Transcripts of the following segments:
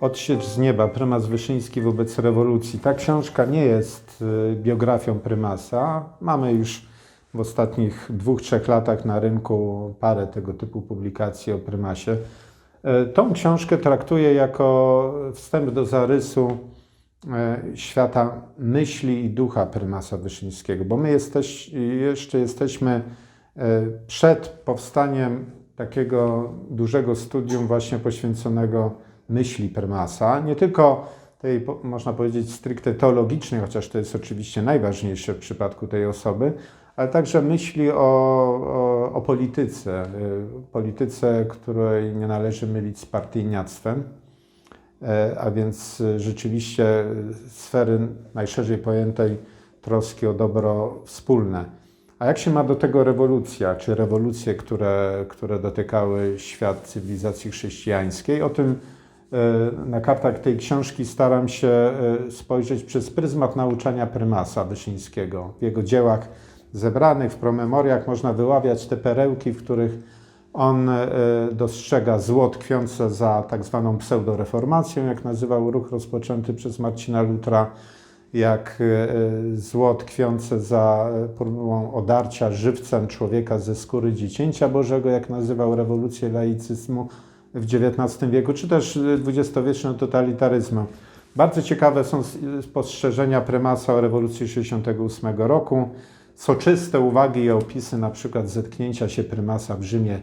Odsiecz z nieba, prymas Wyszyński wobec rewolucji. Ta książka nie jest y, biografią prymasa. Mamy już w ostatnich dwóch, trzech latach na rynku parę tego typu publikacji o prymasie. E, Tą książkę traktuję jako wstęp do zarysu e, świata myśli i ducha prymasa Wyszyńskiego, bo my jesteś, jeszcze jesteśmy przed powstaniem takiego dużego studium właśnie poświęconego myśli prymasa, nie tylko tej, można powiedzieć, stricte teologicznej, chociaż to jest oczywiście najważniejsze w przypadku tej osoby, ale także myśli o, o, o polityce, y, polityce, której nie należy mylić z partyjniactwem, E, a więc y, rzeczywiście y, sfery najszerzej pojętej troski o dobro wspólne. A jak się ma do tego rewolucja, czy rewolucje, które, które dotykały świat cywilizacji chrześcijańskiej? O tym na kartach tej książki staram się e, spojrzeć przez pryzmat nauczania prymasa Wyszyńskiego. W jego dziełach zebranych, w promemoriach można wyławiać te perełki, w których on e, dostrzega zło tkwiące za tak zwaną pseudoreformacją, jak nazywał ruch rozpoczęty przez Marcina Lutra, jak e, zło tkwiące za e, próbą odarcia żywcem człowieka ze skóry dziecięcia Bożego, jak nazywał rewolucję laicyzmu w XIX wieku, czy też e, dwudziestowieczny totalitaryzmu. Bardzo ciekawe są spostrzeżenia prymasa o rewolucji 68 roku, soczyste uwagi i opisy na przykład zetknięcia się prymasa w Rzymie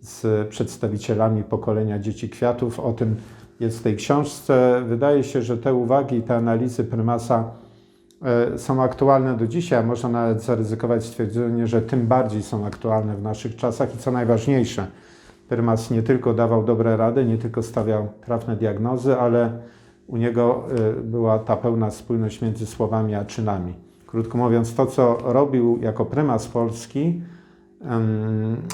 z przedstawicielami pokolenia dzieci kwiatów. O tym jest w tej książce. Wydaje się, że te uwagi i te analizy prymasa e, są aktualne do dzisiaj, a można nawet zaryzykować stwierdzenie, że tym bardziej są aktualne w naszych czasach i co najważniejsze, prymas nie tylko dawał dobre rady, nie tylko stawiał trafne diagnozy, ale u niego e, była ta pełna spójność między słowami a czynami. Krótko mówiąc, to co robił jako prymas Polski,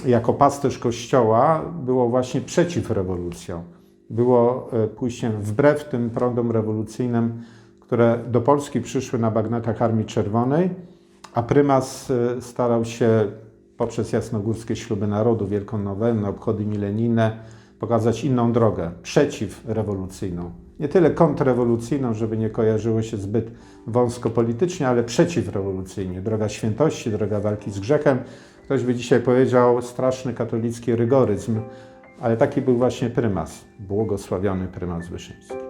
jako pasterz Kościoła, było właśnie przeciw rewolucjom. Było e, pójściem wbrew tym prądom rewolucyjnym, które do Polski przyszły na bagnetach Armii Czerwonej, a prymas e, starał się poprzez jasnogórskie śluby narodu, wielką nowennę, obchody milenijne, pokazać inną drogę, przeciwrewolucyjną. Nie tyle kontrrewolucyjną, żeby nie kojarzyło się zbyt wąsko politycznie, ale przeciwrewolucyjnie. Droga świętości, droga walki z grzechem. Ktoś by dzisiaj powiedział straszny katolicki rygoryzm, ale taki był właśnie prymas, błogosławiony prymas Wyszyński.